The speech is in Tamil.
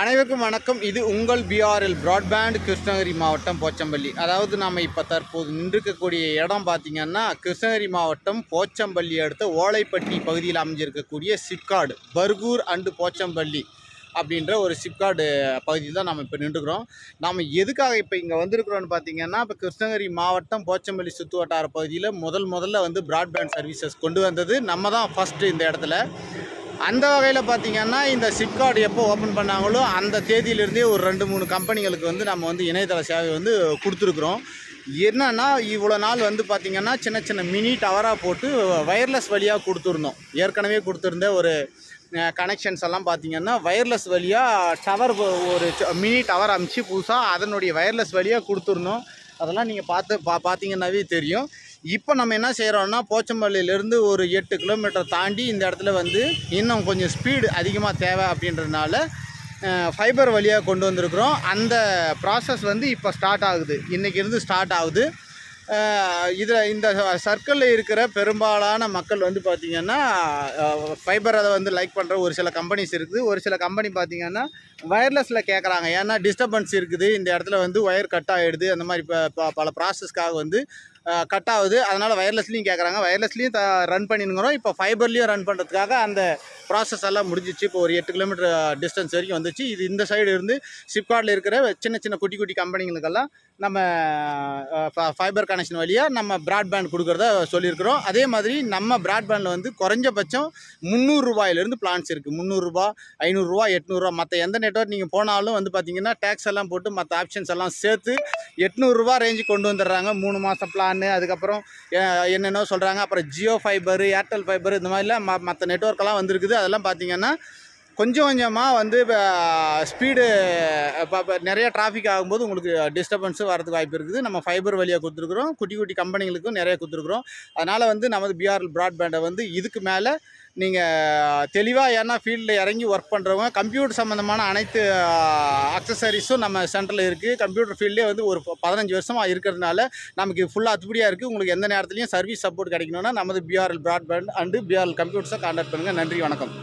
அனைவருக்கும் வணக்கம். இது உங்கள் பிஆர்எல் பிராட்பேண்ட் கிருஷ்ணகிரி மாவட்டம் போச்சம்பள்ளி. அதாவது நாம் இப்போ தற்போது நின்றுக்கக்கூடிய இடம் பார்த்திங்கன்னா கிருஷ்ணகிரி மாவட்டம் போச்சம்பள்ளி அடுத்த ஓலைப்பட்டி பகுதியில் அமைஞ்சிருக்கக்கூடிய சிப்காடு பர்கூர் அண்டு போச்சம்பள்ளி அப்படின்ற ஒரு சிப்காடு பகுதியில் தான் நம்ம இப்போ நின்றுக்கிறோம். நாம் எதுக்காக இப்போ இங்கே வந்திருக்கிறோம்னு பார்த்தீங்கன்னா இப்போ கிருஷ்ணகிரி மாவட்டம் போச்சம்பள்ளி சுற்று வட்டார பகுதியில் முதல் முதல்ல வந்து பிராட்பேண்ட் சர்வீசஸ் கொண்டு வந்தது. நம்ம தான் ஃபஸ்ட்டு இந்த இடத்துல. அந்த வகையில் பார்த்தீங்கன்னா இந்த சிப்கார்டு எப்போ ஓப்பன் பண்ணாங்களோ அந்த தேதியிலிருந்தே ஒரு ரெண்டு மூணு கம்பெனிகளுக்கு வந்து நம்ம வந்து இணையதள சேவை வந்து கொடுத்துருக்குறோம். என்னன்னா இவ்வளோ நாள் வந்து பார்த்திங்கன்னா சின்ன சின்ன மினி டவராக போட்டு வயர்லெஸ் வழியாக கொடுத்துருந்தோம். ஏற்கனவே கொடுத்துருந்த ஒரு கனெக்ஷன்ஸ் எல்லாம் பார்த்தீங்கன்னா வயர்லெஸ் வழியாக டவர் ஒரு மினி டவர் அமைச்சு புதுசாக அதனுடைய வயர்லெஸ் வழியாக கொடுத்துருந்தோம். அதெல்லாம் நீங்கள் பார்த்து பா பார்த்தீங்கன்னாவே தெரியும். இப்போ நம்ம என்ன செய்கிறோம்னா போச்சம்பள்ளியிலேருந்து ஒரு எட்டு கிலோமீட்டர் தாண்டி இந்த இடத்துல வந்து இன்னும் கொஞ்சம் ஸ்பீடு அதிகமாக தேவை அப்படின்றதுனால ஃபைபர் வழியாக கொண்டு வந்திருக்கிறோம். அந்த ப்ராசஸ் வந்து இப்போ ஸ்டார்ட் ஆகுது. இன்றைக்கி இருந்து ஸ்டார்ட் ஆகுது. இதில் இந்த சர்க்கிளில் இருக்கிற பெரும்பாலான மக்கள் வந்து பார்த்திங்கன்னா ஃபைபர் அதை வந்து லைக் பண்ணுற ஒரு சில கம்பெனிஸ் இருக்குது. ஒரு சில கம்பெனி பார்த்திங்கன்னா வயர்லெஸில் கேட்குறாங்க ஏன்னா டிஸ்டர்பன்ஸ் இருக்குது. இந்த இடத்துல வந்து ஒயர் கட் ஆகிடுது அந்த மாதிரி இப்போ ப- பல ப்ராசஸ்க்காக வந்து கட் ஆகுது. அதனால் வயர்லெஸ்லேயும் கேட்குறாங்க வயர்லெஸ்லேயும் த ரன் பண்ணினுங்கிறோம். இப்போ ஃபைபர்லேயும் ரன் பண்ணுறதுக்காக அந்த ப்ராசஸ் எல்லாம் முடிஞ்சிச்சு. இப்போ ஒரு எட்டு கிலோமீட்டர் டிஸ்டன்ஸ் வரைக்கும் வந்துச்சு. இது இந்த சைடு இருந்து சிப்காட்டில் இருக்கிற சின்ன சின்ன குட்டி குட்டி கம்பெனிங்களுக்கெல்லாம் நம்ம ஃபைபர் கனெக்ஷன் வழியாக நம்ம ப்ராட்பேண்ட் கொடுக்குறத சொல்லியிருக்கிறோம். அதே மாதிரி நம்ம ப்ராட்பேண்டில் வந்து குறைஞ்சபட்சம் முந்நூறுரூபாயிலேருந்து பிளான்ஸ் இருக்குது முந்நூறுரூவா ஐநூறுரூவா எட்நூறுரூவா மற்ற எந்த நெட்வொர்க் நீங்கள் போனாலும் வந்து பார்த்தீங்கன்னா டேக்ஸ் எல்லாம் போட்டு மற்ற ஆப்ஷன்ஸ் எல்லாம் சேர்த்து எட்நூறுரூவா ரேஞ்சு கொண்டு வந்துடுறாங்க. மூணு மாதம் பிளான் அதுக்கப்புறம் என்னென்னோ சொல்கிறாங்க அப்புறம் ஜியோ ஃபைபர் ஏர்டெல் ஃபைபர் இந்த மாதிரிலாம் ம மற்ற நெட்ஒர்க்கெல்லாம் வந்திருக்குது. அதெல்லாம் பார்த்தீங்கன்னா கொஞ்சம் கொஞ்சமாக வந்து இப்போ ஸ்பீடு நிறைய டிராஃபிக் ஆகும்போது உங்களுக்கு டிஸ்டர்பன்ஸும் வரதுக்கு வாய்ப்பு இருக்குது. நம்ம ஃபைபர் வழியாக கொடுத்துருக்குறோம். குட்டி குட்டி கம்பெனிகளுக்கும் நிறைய கொடுத்துருக்குறோம். அதனால் வந்து நமது பிஆர்எல் ப்ராட்பேண்டை வந்து இதுக்கு மேலே நீங்கள் தெளிவாக ஏன்னா ஃபீல்டில் இறங்கி ஒர்க் பண்ணுறவங்க கம்ப்யூட்டர் சம்மந்தமான அனைத்து அக்சசரிஸும் நம்ம சென்டரில் இருக்குது கம்ப்யூட்டர் ஃபீல்டே வந்து ஒரு ப- பதினஞ்சு வருஷமாக இருக்கிறதுனால நமக்கு ஃபுல்லாக அத்துபடியாக இருக்குது உங்களுக்கு எந்த நேரத்துலையும் சர்வீஸ் சப்போர்ட் கிடைக்கணும்னா நமது பிஆர்எல் ப்ராட்பேண்ட் அண்டு பிஆர்எல் கம்ப்யூட்டர்ஸை கான்டாக்ட் பண்ணுங்கள் நன்றி வணக்கம்.